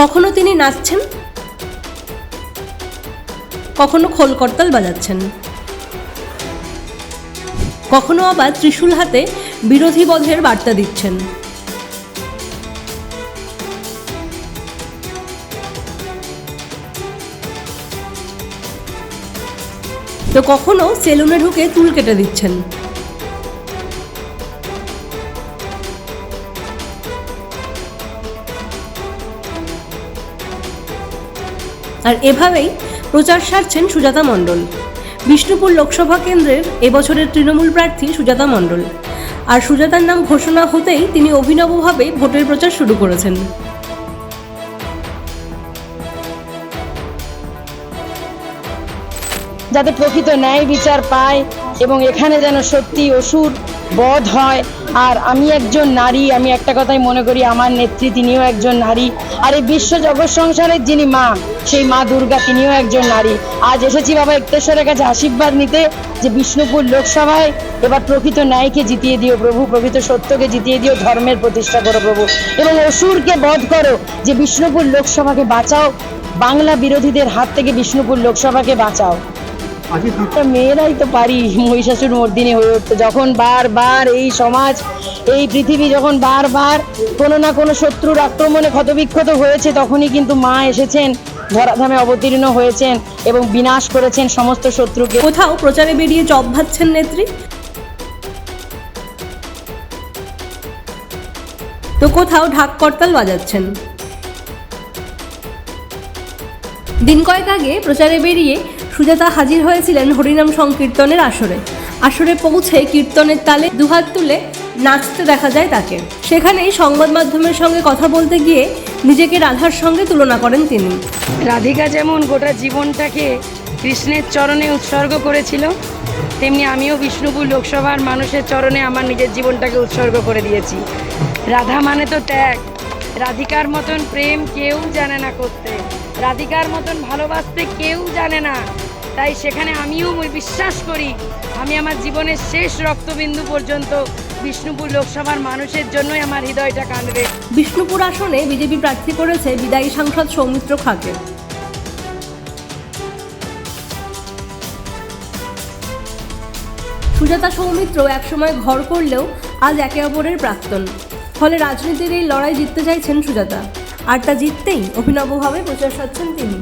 কখনো তিনি নাচছেন? কখনো খোল করতাল বাজাচ্ছেন? কখনো আবার ত্রিশূল হাতে বিরোধী বধের বার্তা দিচ্ছেন? তো কখনো সেলুনে ঢুকে চুল কেটে দিচ্ছেন? আর এভাবেই প্রচার সারছেন সুজাতা মণ্ডল। বিষ্ণুপুর লোকসভা কেন্দ্রের এবছরের তৃণমূল প্রার্থী সুজাতা মণ্ডল। আর সুজাতার নাম ঘোষণা হতেই তিনি অভিনবভাবে ভোটের প্রচার শুরু করেছেন। যাতে প্রকৃত ন্যায় বিচার পায় এবং এখানে যেন সত্যি অসুর বধ হয়। আর আমি একজন নারী, আমি একটা কথাই মনে করি, আমার নেত্রী তিনিও একজন নারী। আর এই বিশ্ব জগৎ সংসারের যিনি মা, সেই মা দুর্গা তিনিও একজন নারী। আজ এসেছি বাবা একতেশ্বরের কাছে আশীর্বাদ নিতে যে বিষ্ণুপুর লোকসভায় এবার প্রকৃত ন্যায়কে জিতিয়ে দিও প্রভু, প্রকৃত সত্যকে জিতিয়ে দিও, ধর্মের প্রতিষ্ঠা করো প্রভু। এবং অসুরকে বধ করো যে বিষ্ণুপুর লোকসভাকে বাঁচাও, বাংলা বিরোধীদের হাত থেকে বিষ্ণুপুর লোকসভাকে বাঁচাও। মেয়েরাই তো পারি মহিষাসুর মর্দিনী হয়ে উঠতে। যখন বারবার এই সমাজ এই পৃথিবী যখন বারবার কোনো না কোনো শত্রুর আক্রমণে ক্ষতবিক্ষত হয়েছে তখনই কিন্তু মা এসেছেন ধরাধামে অবতীর্ণ হয়েছেন এবং বিনাশ করেছেন সমস্ত শত্রুকে। কোথাও প্রচারে বেরিয়ে চপ ভাচ্ছেন নেত্রী? তো কোথাও ঢাক করতাল বাজাচ্ছেন। দিন কয়েক আগে প্রচারে বেরিয়ে সুজাতা হাজির হয়েছিলেন হরিনাম সংকীর্তনের আসরে। আসরে পৌঁছে কীর্তনের তালে দুহাত তুলে নাচতে দেখা যায় তাকে। সেখানেই সংবাদ মাধ্যমের সঙ্গে কথা বলতে গিয়ে নিজেকে রাধার সঙ্গে তুলনা করেন তিনি। রাধিকা যেমন গোটা জীবনটাকে কৃষ্ণের চরণে উৎসর্গ করেছিল, তেমনি আমিও বিষ্ণুপুর লোকসভার মানুষের চরণে আমার নিজের জীবনটাকে উৎসর্গ করে দিয়েছি। রাধা মানে তো ত্যাগ। রাধিকার মতন প্রেম কেউ জানে না করতে। রাধিকার মতন ভালোবাসতে কেউ জানে না। তাই সেখানে আমিও বিশ্বাস করি, আমি আমার জীবনের শেষ রক্তবিন্দু পর্যন্ত বিষ্ণুপুর লোকসভার মানুষের জন্যই আমার হৃদয়টা কাঁদবে। বিষ্ণুপুর আসনে বিজেপি প্রার্থী করেছে বিদায়ী সাংসদ সৌমিত্র খাকে। সুজাতা সৌমিত্র একসময় ঘর করলেও আজ একে অপরের প্রাক্তন। ফলে রাজনীতির এই লড়াই জিততে চাইছেন সুজাতা। আর তা জিততেই অভিনবভাবে প্রচার সারছেন তিনি।